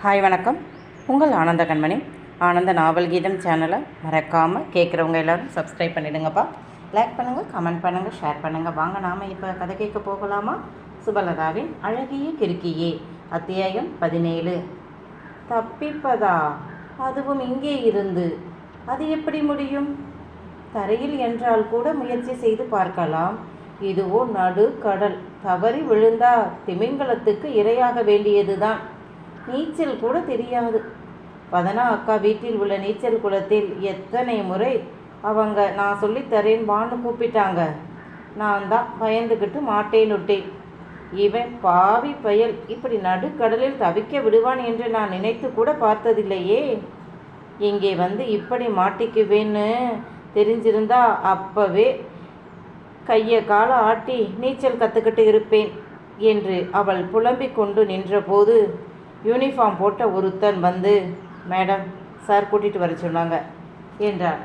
Hi வணக்கம். உங்கள் ஆனந்த கண்மணி. ஆனந்த நாவல் கீதம் சேனலை மறக்காமல் கேட்குறவங்க எல்லோரும் சப்ஸ்கிரைப் பண்ணிவிடுங்கப்பா லைக் பண்ணுங்கள் கமெண்ட் பண்ணுங்கள் ஷேர் பண்ணுங்கள் வாங்க நாம் இப்போ கதை கேட்க போகலாமா? சுபலதாவின் அழகிய கிறுக்கியே அத்தியாயம் பதினேழு. தப்பிப்பதா? அதுவும் இங்கே இருந்து. அது எப்படி முடியும்? தரையில் என்றால் கூட முயற்சி செய்து பார்க்கலாம். இதுவோ நடு கடல் தவறி விழுந்தா திமிங்கலத்துக்கு இரையாக வேண்டியதுதான். நீச்சல் கூட தெரியாது. பதனா அக்கா வீட்டில் உள்ள நீச்சல் குளத்தில் எத்தனை முறை அவங்க நான் சொல்லித்தரேன் வான்னு கூப்பிட்டாங்க. நான் தான் பயந்துக்கிட்டு மாட்டேன் விட்டேன் இவன் பாவி பயல். இப்படி நடுக்கடலில் தவிக்க விடுவான் என்று நான் நினைத்து கூட பார்த்ததில்லையே. இங்கே வந்து இப்படி மாட்டிக்குவேன்னு தெரிஞ்சிருந்தா அப்பவே கையை காலை ஆட்டி நீச்சல் கற்றுக்கிட்டு இருப்பேன் என்று அவள் புலம்பிக் கொண்டு நின்றபோது யூனிஃபார்ம் போட்ட ஒருத்தன் வந்து மேடம் சார் கூட்டிகிட்டு வர சொன்னாங்க என்றான்.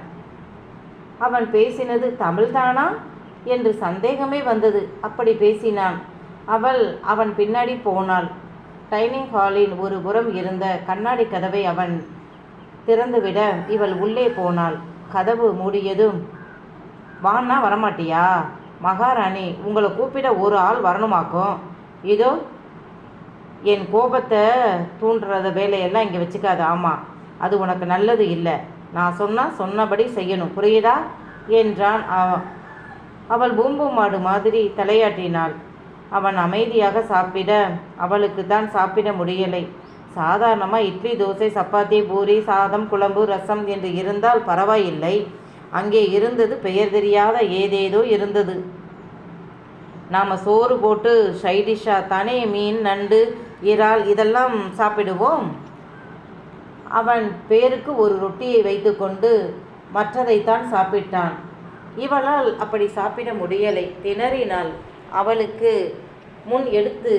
அவன் பேசினது தமிழ்தானா? என்று சந்தேகமே வந்தது. அப்படி பேசினான். அவள் அவன் பின்னாடி போனாள். டைனிங் ஹாலின் ஒரு புறம் இருந்த கண்ணாடி கதவை அவன் திறந்துவிட இவள் உள்ளே போனாள். கதவு மூடியதும் வான்னா வரமாட்டியா? மகாராணி உங்களை கூப்பிட ஒரு ஆள் வரணுமாக்கும்? இதோ என் கோபத்தை தூண்டுறத வேலையெல்லாம் இங்கே வச்சுக்காத ஆமாம் அது உனக்கு நல்லது இல்லை. நான் சொன்னால் சொன்னபடி செய்யணும். புரியுதா? என்றான் அவள் பூம்பு மாடு மாதிரி தலையாட்டினாள். அவன் அமைதியாக சாப்பிட அவளுக்கு தான் சாப்பிட முடியலை. சாதாரணமாக இட்லி தோசை சப்பாத்தி பூரி சாதம் குழம்பு ரசம் என்று இருந்தால் பரவாயில்லை. அங்கே இருந்தது பெயர் தெரியாத ஏதேதோ இருந்தது. நாம் சோறு போட்டு சைடிஷாக தானே மீன் நண்டு இறால் இதெல்லாம் சாப்பிடுவோம். அவன் பேருக்கு ஒரு ரொட்டியை வைத்துக்கொண்டு மற்றதைத்தான் சாப்பிட்டான். இவளால் அப்படி சாப்பிட முடியலை. திணறினால் அவளுக்கு முன் எடுத்து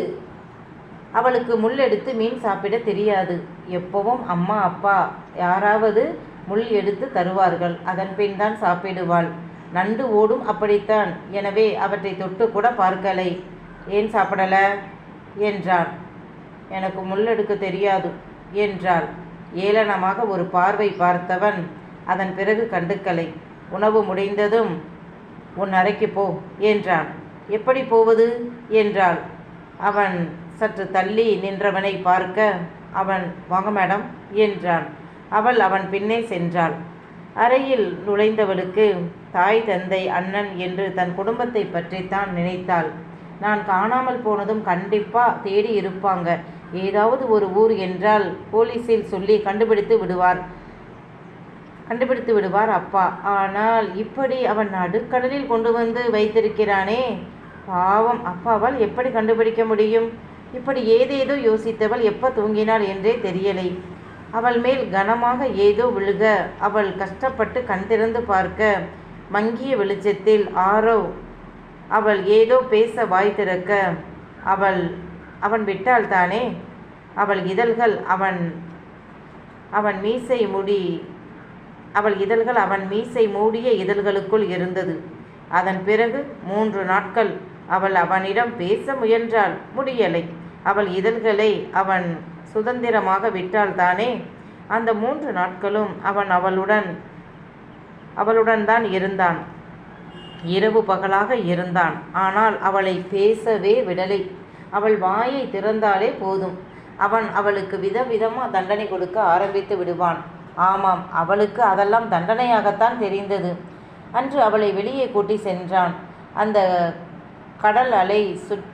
அவளுக்கு முள் எடுத்து மீன் சாப்பிட தெரியாது. எப்பவும் அம்மா அப்பா யாராவது முள் எடுத்து தருவார்கள். அதன் பின் தான் சாப்பிடுவாள். நண்டு ஓடும் அப்படித்தான். எனவே அவற்றை தொட்டு கூட பார்க்கலை. ஏன் சாப்பிடல? என்றான். எனக்கு முள்ளெடுக்க தெரியாது என்றாள். ஏளனமாக ஒரு பார்வை பார்த்தவன் அதன் பிறகு கண்டுக்கலை. உணவு முடிந்ததும் உன் அறைக்கு போ என்றான். எப்படி போவது? என்றாள். அவன் சற்று தள்ளி நின்றவனை பார்க்க அவன் வாங்க மேடம் என்றான். அவள் அவன் பின்னே சென்றாள். அறையில் நுழைந்தவளுக்கு தாய் தந்தை அண்ணன் என்று தன் குடும்பத்தை பற்றித்தான் நினைத்தாள். நான் காணாமல் போனதும் கண்டிப்பா தேடி இருப்பாங்க. ஏதாவது ஒரு ஊர் என்றால் போலீஸில் சொல்லி கண்டுபிடித்து விடுவார். கண்டுபிடித்து விடுவார் அப்பா. ஆனால் இப்படி அவன் நடுக்கடலில் கொண்டு வந்து வைத்திருக்கிறானே. பாவம். அப்பாவால் எப்படி கண்டுபிடிக்க முடியும்? இப்படி ஏதேதோ யோசித்தவள் எப்போ தூங்கினாள் என்றே தெரியலை. அவள் மேல் கனமாக ஏதோ விழுக அவள் கஷ்டப்பட்டு கண் திறந்து பார்க்க மங்கிய வெளிச்சத்தில் ஆரோ அவள் ஏதோ பேச வாய் திறக்க அவள் அவன் விட்டால் தானே? அவள் இதழ்கள் அவன் அவன் மீசை முடி அவள் இதழ்கள் அவன் மீசை மூடிய இதழ்களுக்குள் இருந்தது. அதன் பிறகு மூன்று நாட்கள் அவள் அவனிடம் பேச முயன்றாள். முடியலை. அவள் இதழ்களை அவன் சுதந்திரமாக விட்டால்தானே? அந்த மூன்று நாட்களும் அவன் அவளுடன் அவளுடன் தான் இருந்தான். இரவு பகலாக இருந்தான். ஆனால் அவளை பேசவே விடலை. அவள் வாயை திறந்தாலே போதும். அவன் அவளுக்கு விதவிதமாக தண்டனை கொடுக்க ஆரம்பித்து விடுவான். ஆமாம் அவளுக்கு அதெல்லாம் தண்டனையாகத்தான் தெரிந்தது. அன்று அவளை வெளியே கூட்டி சென்றான். அந்த கடல் அலை சுட்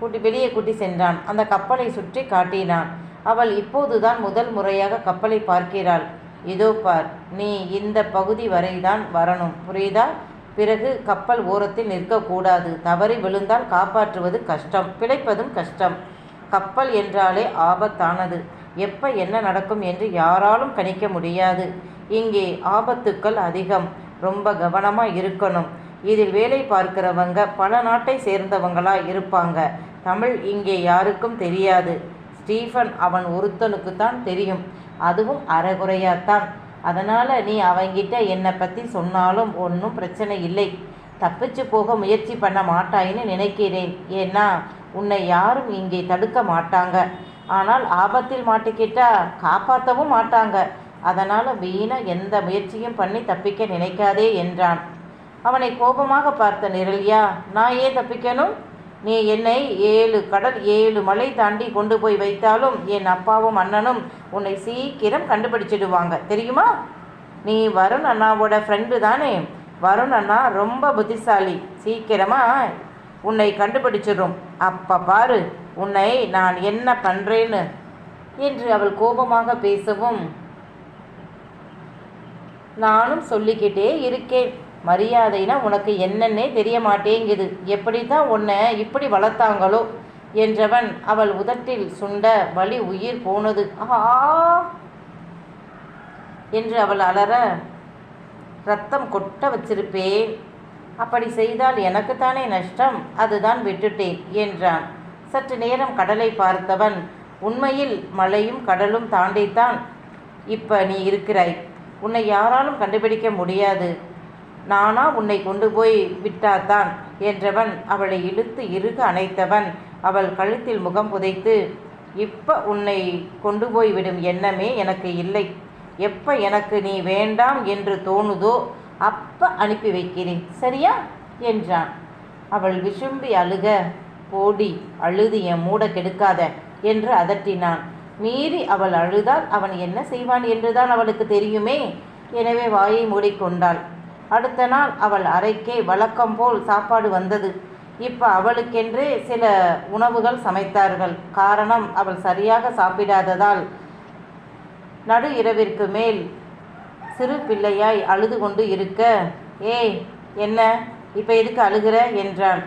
கூட்டி வெளியே கூட்டி சென்றான். அந்த கப்பலை சுற்றி காட்டினான். அவள் இப்போதுதான் முதல் முறையாக கப்பலை பார்க்கிறாள். இதோ பார் நீ இந்த பகுதி வரைதான் வரணும். புரியுதா? பிறகு கப்பல் ஓரத்தில் நிற்கக்கூடாது. தவறி விழுந்தால் காப்பாற்றுவது கஷ்டம். பிழைப்பதும் கஷ்டம். கப்பல் என்றாலே ஆபத்தானது. எப்ப என்ன நடக்கும் என்று யாராலும் கணிக்க முடியாது. இங்கே ஆபத்துக்கள் அதிகம். ரொம்ப கவனமாக இருக்கணும். இதில் வேலை பார்க்கிறவங்க பல நாட்டை சேர்ந்தவங்களா இருப்பாங்க. தமிழ் இங்கே யாருக்கும் தெரியாது. ஸ்டீஃபன் அவன் ஒருத்தனுக்கு தான் தெரியும். அதுவும் அறகுறையாத்தான். அதனால் நீ அவங்கிட்ட என்னை பற்றி சொன்னாலும் ஒன்றும் பிரச்சனை இல்லை. தப்பிச்சு போக முயற்சி பண்ண மாட்டாயின்னு நினைக்கிறேன். ஏன்னா உன்னை யாரும் இங்கே தடுக்க மாட்டாங்க. ஆனால் ஆபத்தில் மாட்டிக்கிட்டா காப்பாற்றவும் மாட்டாங்க. அதனால் வீணாக எந்த முயற்சியும் பண்ணி தப்பிக்க நினைக்காதே என்றான். அவனை கோபமாக பார்த்த நிரல்யா நான் ஏன் தப்பிக்கணும்? நீ என்னை ஏழு கடல் ஏழு மலை தாண்டி கொண்டு போய் வைத்தாலும் என் அப்பாவும் அண்ணனும் உன்னை சீக்கிரம் கண்டுபிடிச்சிடுவாங்க. தெரியுமா? நீ வருண் அண்ணாவோட ஃப்ரெண்டு தானே. வருண் அண்ணா ரொம்ப புத்திசாலி. சீக்கிரமா உன்னை கண்டுபிடிச்சிடும். அப்போ பாரு உன்னை நான் என்ன பண்ணுறேன்னு என்று அவள் கோபமாக பேசவும் நானும் சொல்லிக்கிட்டே இருக்கேன். மரியாதைனா உனக்கு என்னன்னே தெரிய மாட்டேங்குது எப்படி தான் உன்னை இப்படி வளர்த்தாங்களோ? என்றவன் அவள் உதட்டில் சுண்ட வலி உயிர் போனது. ஆ என்று அவள் அலற ரத்தம் கொட்ட வச்சிருப்பேன். அப்படி செய்தால் எனக்குத்தானே நஷ்டம்? அதுதான் விட்டுட்டேன் என்றான். சற்று நேரம் கடலை பார்த்தவன் உண்மையில் மலையும் கடலும் தாண்டித்தான் இப்போ நீ இருக்கிறாய். உன்னை யாராலும் கண்டுபிடிக்க முடியாது. நானா உன்னை கொண்டு போய் விட்டாதான் என்றவன் அவளை இழுத்து இறுக அணைத்தவன். அவள் கழுத்தில் முகம் புதைத்து இப்போ உன்னை கொண்டு போய் விடும் எண்ணமே எனக்கு இல்லை. எப்போ எனக்கு நீ வேண்டாம் என்று தோணுதோ அப்போ அனுப்பி வைக்கிறேன். சரியா? என்றான். அவள் விசும்பி அழுக போடி அழுது என் மூட கெடுக்காத என்று அதட்டினான். மீறி அவள் அழுதால் அவன் என்ன செய்வான் என்றுதான் அவளுக்கு தெரியுமே? எனவே வாயை மூடிக்கொண்டாள். அடுத்த நாள் அவள் அறைக்கே வழக்கம் போல் சாப்பாடு வந்தது. இப்போ அவளுக்கென்றே சில உணவுகள் சமைத்தார்கள். காரணம் அவள் சரியாக சாப்பிடாததால் நடு இரவிற்கு மேல் சிறு பிள்ளையாய் அழுது கொண்டு இருக்க ஏய் என்ன? இப்போ எதுக்கு அழுகிற? என்றாள்.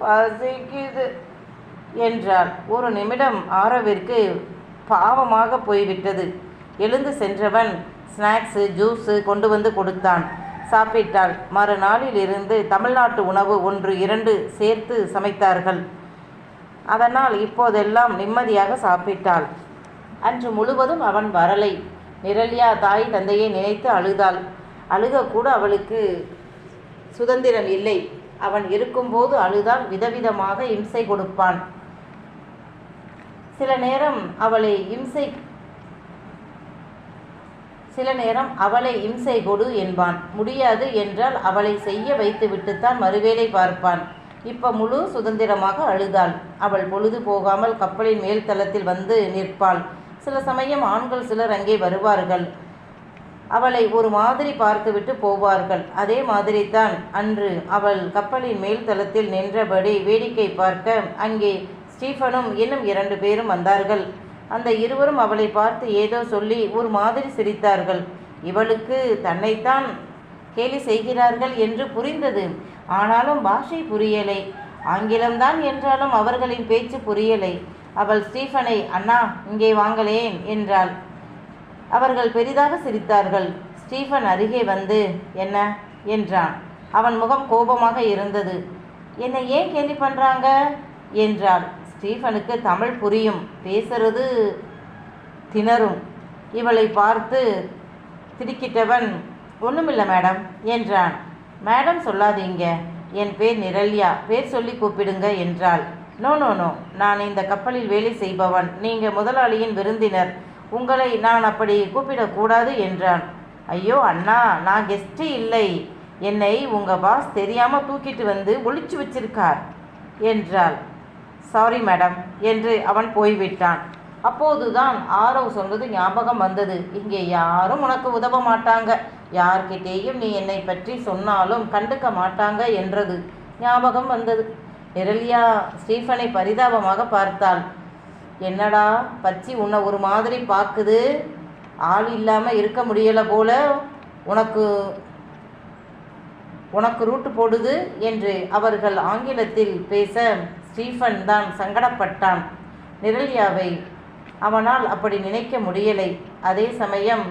பசிக்குது என்றாள். ஒரு நிமிடம் ஆரவிற்கு பாவமாக போய்விட்டது. எழுந்து சென்றவன் ஸ்நாக்ஸு ஜூஸு கொண்டு வந்து கொடுத்தான். சாப்பிட்டாள். மறுநாளில் இருந்து தமிழ்நாட்டு உணவு ஒன்று இரண்டு சேர்த்து சமைத்தார்கள். அதனால் இப்போதெல்லாம் நிம்மதியாக சாப்பிட்டாள். அன்று முழுவதும் அவன் வரலை. நிரல்யா தாய் தந்தையை நினைத்து அழுதாள். அழுகக்கூட அவளுக்கு சுதந்திரம் இல்லை. அவன் இருக்கும்போது அழுதால் விதவிதமாக இம்சை கொடுப்பான். சில நேரம் அவளை இம்சை சில நேரம் அவளை இம்சை கொடு என்பான். முடியாது என்றால் அவளை செய்ய வைத்துவிட்டுத்தான் மறுவேளை பார்ப்பான். இப்ப முழு சுதந்திரமாக அழுதாள். அவள் பொழுது போகாமல் கப்பலின் மேல் தளத்தில் வந்து நிற்பாள். சில சமயம் ஆண்கள் சிலர் அங்கே வருவார்கள். அவளை ஒரு மாதிரி பார்த்துவிட்டு போவார்கள். அதே மாதிரி தான் அன்று அவள் கப்பலின் மேல் தளத்தில் நின்றபடி வேடிக்கை பார்க்க அங்கே ஸ்டீஃபனும் இன்னும் இரண்டு பேரும் வந்தார்கள். அந்த இருவரும் அவளை பார்த்து ஏதோ சொல்லி ஒரு மாதிரி சிரித்தார்கள். இவளுக்கு தன்னைத்தான் கேலி செய்கிறார்கள் என்று புரிந்தது. ஆனாலும் பாஷை புரியலை. ஆங்கிலம்தான் என்றாலும் அவர்களின் பேச்சு புரியலை. அவள் ஸ்டீஃபனை அண்ணா இங்கே வாங்களேன் என்றாள். அவர்கள் பெரிதாக சிரித்தார்கள். ஸ்டீஃபன் அருகே வந்து என்ன? என்றான். அவன் முகம் கோபமாக இருந்தது. என்னை ஏன் கேலி பண்ணுறாங்க என்றாள். ஸ்டீஃபனுக்கு தமிழ் புரியும். பேசுறது திணறும். இவளை பார்த்து திடுக்கிட்டவன் ஒன்றுமில்லை மேடம் என்றான். மேடம் சொல்லாதீங்க. என் பேர் நிரல்யா. பேர் சொல்லி கூப்பிடுங்க என்றாள். No no no. நான் இந்த கப்பலில் வேலை செய்பவன். நீங்கள் முதலாளியின் விருந்தினர். உங்களை நான் அப்படி கூப்பிடக்கூடாது என்றான். ஐயோ அண்ணா நான் கெஸ்ட்டு இல்லை. என்னை உங்கள் பாஸ் தெரியாமல் தூக்கிட்டு வந்து ஒழிச்சு வச்சிருக்கார் என்றாள். சாரி மேடம் என்று அவன் போய்விட்டான். அப்போதுதான் ஆரவ் சொன்னது ஞாபகம் வந்தது. இங்கே யாரும் உனக்கு உதவ மாட்டாங்க. யார்கிட்டேயும் நீ என்னை பற்றி சொன்னாலும் கண்டுக்க மாட்டாங்க என்றது ஞாபகம் வந்தது. நிரலியா ஸ்டீஃபனை பரிதாபமாக பார்த்தாள். என்னடா பச்சி உன்னை ஒரு மாதிரி பார்க்குது. ஆள் இல்லாமல் இருக்க முடியலை போல உனக்கு உனக்கு ரூட்டு போடுது என்று அவர்கள் ஆங்கிலத்தில் பேச ஸ்டீஃபன் தான் சங்கடப்பட்டான். நிரல்யாவை அவனால் அப்படி நினைக்க முடியலை. அதே சமயம்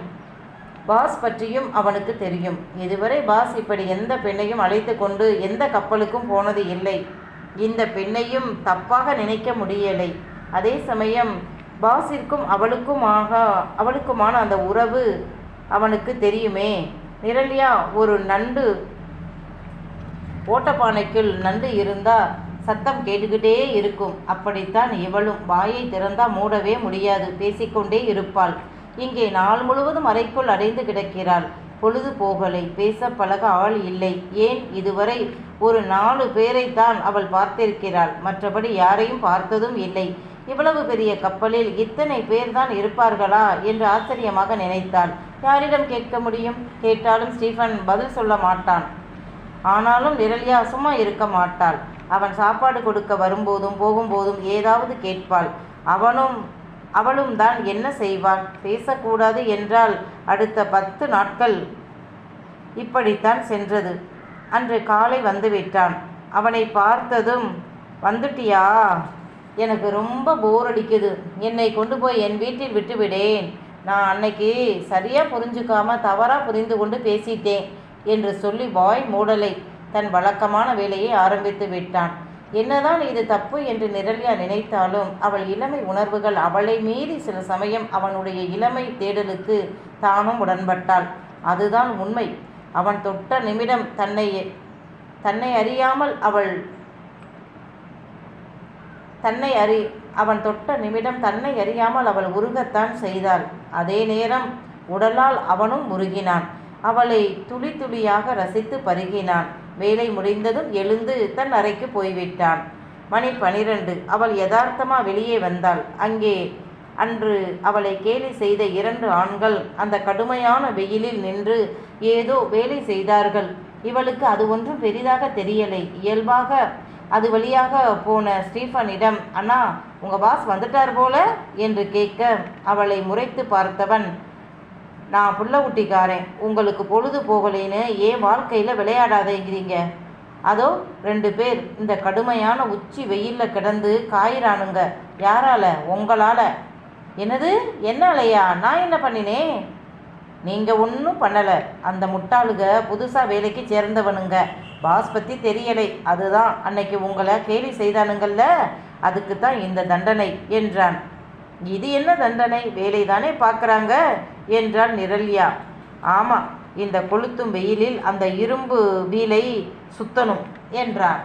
பாஸ் பற்றியும் அவனுக்கு தெரியும். இதுவரை பாஸ் இப்படி எந்த பெண்ணையும் அழைத்து கொண்டு எந்த கப்பலுக்கும் போனது இல்லை. இந்த பெண்ணையும் தப்பாக நினைக்க முடியலை. அதே சமயம் பாஸிற்கும் அவளுக்குமாக அவளுக்குமான அந்த உறவு அவனுக்கு தெரியுமே. நிரல்யா ஒரு நண்டு ஓட்டப்பானைக்குள் நண்டு இருந்தால் சத்தம் கேட்டுக்கிட்டே இருக்கும். அப்படித்தான் இவளும் வாயை திறந்தா மூடவே முடியாது. பேசிக்கொண்டே இருப்பாள். இங்கே நாள் முழுவதும் அறைக்குள் அடைந்து கிடக்கிறாள். பொழுது போகலை. பேச பழக ஆள் இல்லை. ஏன்? இதுவரை ஒரு நாலு பேரைத்தான் அவள் பார்த்திருக்கிறாள். மற்றபடி யாரையும் பார்த்ததும் இல்லை. இவ்வளவு பெரிய கப்பலில் இத்தனை பேர்தான் இருப்பார்களா? என்று ஆச்சரியமாக நினைத்தாள். யாரிடம் கேட்க முடியும்? கேட்டாலும் ஸ்டீஃபன் பதில் சொல்ல மாட்டான். ஆனாலும் நிரல்யா சும்மா இருக்க மாட்டாள். அவன் சாப்பாடு கொடுக்க வரும்போதும் போகும்போதும் ஏதாவது கேட்பாள். அவனும் அவளும் தான் என்ன செய்வாள்? பேசக்கூடாது என்றால் அடுத்த பத்து நாட்கள் இப்படித்தான் சென்றது. அன்று காலை வந்துவிட்டான். அவனை பார்த்ததும் வந்துட்டியா? எனக்கு ரொம்ப போர் அடிக்குது. என்னை கொண்டு போய் என் வீட்டில் விட்டுவிடேன் நான் அன்னைக்கு சரியாக புரிஞ்சுக்காம தவறாக புரிந்து கொண்டு பேசிட்டேன் என்று சொல்லி வாய் மூடலை. தன் வழக்கமான வேலையை ஆரம்பித்து விட்டான். என்னதான் இது தப்பு என்று நிரல்யா நினைத்தாலும் அவள் இளமை உணர்வுகள் அவளை மீறி சில சமயம் அவனுடைய இளமை தேடலுக்கு தானும் உடன்பட்டாள். அதுதான் உண்மை. அவன் தொட்ட நிமிடம் தன்னை தன்னை அறியாமல் அவள் தன்னை அறி அவன் தொட்ட நிமிடம் தன்னை அறியாமல் அவள் உருகத்தான் செய்தாள். அதே நேரம் உடலால் அவனும் உருகினான் அவளை துளி துளியாக ரசித்து பருகினான். வேலை முடிந்ததும் எழுந்து தன் அறைக்கு போய்விட்டான். மணி பனிரெண்டு. அவள் யதார்த்தமாக வெளியே வந்தாள். அங்கே அன்று அவளை கேலி செய்த இரண்டு ஆண்கள் அந்த கடுமையான வெயிலில் நின்று ஏதோ வேலை செய்தார்கள். இவளுக்கு அது ஒன்றும் பெரிதாக தெரியலை. இயல்பாக அது வழியாக போன ஸ்டீஃபனிடம் அண்ணா உங்கள் பாஸ் வந்துட்டார் போல? என்று கேட்க அவளை முறைத்து பார்த்தவன் நான் புள்ள ஊட்டிக்காரன் உங்களுக்கு பொழுது போகலைன்னு ஏன் வாழ்க்கையில் விளையாடாதேங்கிறீங்க? அதோ ரெண்டு பேர் இந்த கடுமையான உச்சி வெயிலில் கிடந்து காயிறானுங்க. யாரால? உங்களால். என்னது? என்னாலையா? நான் என்ன பண்ணினேன்? நீங்கள் ஒன்றும் பண்ணலை. அந்த முட்டாளுக புதுசாக வேலைக்கு சேர்ந்தவனுங்க. பாஸ் பற்றி தெரியலை. அதுதான் அன்னைக்கு உங்களை கேலி செய்தானுங்கள்ல. அதுக்கு தான் இந்த தண்டனை என்றான். இது என்ன தண்டனை? வேலை தானே பார்க்குறாங்க என்றாள் நிரல்யா. ஆமாம் இந்த கொளுத்தும் வெயிலில் அந்த இரும்பு வீலை சுத்தணும் என்றான்.